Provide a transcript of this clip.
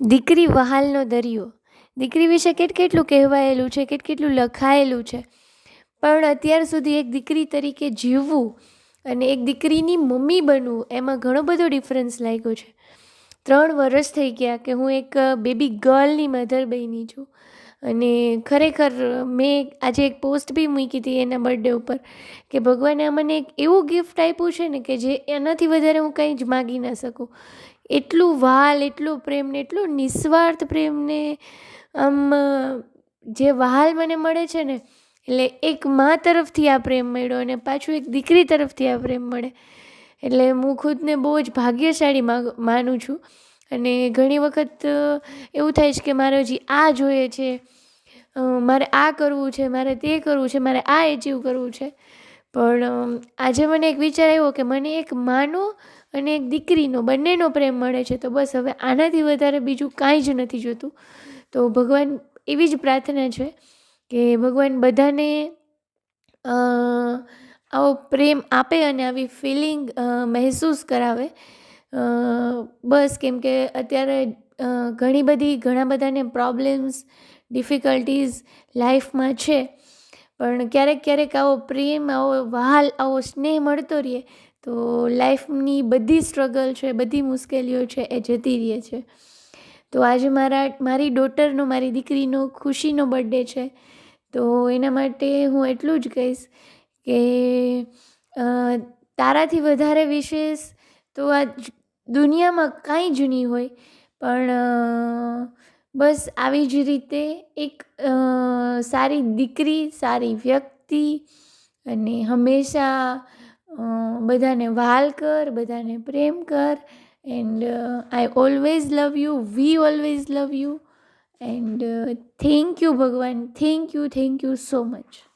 દીકરી વહાલનો દરિયો. દીકરી વિશે કેટ કેટલું કહેવાયેલું છે, કેટ કેટલું લખાયેલું છે? પણ અત્યાર સુધી એક દીકરી તરીકે જીવવું અને એક દીકરીની મમ્મી બનવું એમાં ઘણો બધો ડિફરન્સ લાગ્યો છે. ત્રણ વર્ષ થઈ ગયા કે હું એક બેબી ગર્લની મધર બની છું. અને ખરેખર મેં આજે એક પોસ્ટ બી મૂકી હતી એના બર્થડે ઉપર કે ભગવાને મને એક એવું ગિફ્ટ આપ્યું છે ને કે જે એનાથી વધારે હું કંઈ જ માગી ના શકું. એટલું વાલ, એટલો પ્રેમ ને એટલો નિસ્વાર્થ પ્રેમ ને, આમ, જે વહાલ મને મળે છે ને, એટલે એક મા તરફથી આ પ્રેમ મળ્યો અને પાછું એક દીકરી તરફથી આ પ્રેમ મળે. એટલે હું ખુદને બહુ જ ભાગ્યશાળી માનું છું. અને ઘણી વખત એવું થાય છે કે મારે હજી આ જોઈએ છે મારે આ કરવું છે, મારે તે કરવું છે, મારે આ એચીવ કરવું છે. પણ આજે મને એક વિચાર આવ્યો કે મને એક માનો અને એક દીકરીનો, બંનેનો પ્રેમ મળે છે, તો બસ હવે આનાથી વધારે બીજું કાંઈ જ નથી જોતું. તો ભગવાન એવી જ પ્રાર્થના છે કે ભગવાન બધાને આવો પ્રેમ આપે અને આવી ફિલિંગ મહેસૂસ કરાવે. બસ કેમ કે અત્યારે ઘણી બધી, ઘણા બધાને પ્રોબ્લેમ્સ ડિફિકલ્ટીઝ લાઈફમાં છે. પણ ક્યારેક ક્યારેક આવો પ્રેમ, આવો વહાલ, આવો સ્નેહ મળતો રહે તો લાઈફની બધી સ્ટ્રગલ છે, બધી મુશ્કેલીઓ છે, એ જતી રહે છે. તો આજે મારા, મારી ડોટરનો મારી દીકરીનો ખુશીનો બર્થડે છે. તો એના માટે હું એટલું જ કહીશ કે તારાથી વધારે વિશેષ તો આ દુનિયામાં કાંઈ જ નહીં હોય, પણ બસ આવી જ રીતે એક સારી દીકરી, સારી વ્યક્તિ અને હંમેશા બધાને વહાલ કર, બધાને પ્રેમ કર and I always love you we always love you and thank you ભગવાન thank you thank you so much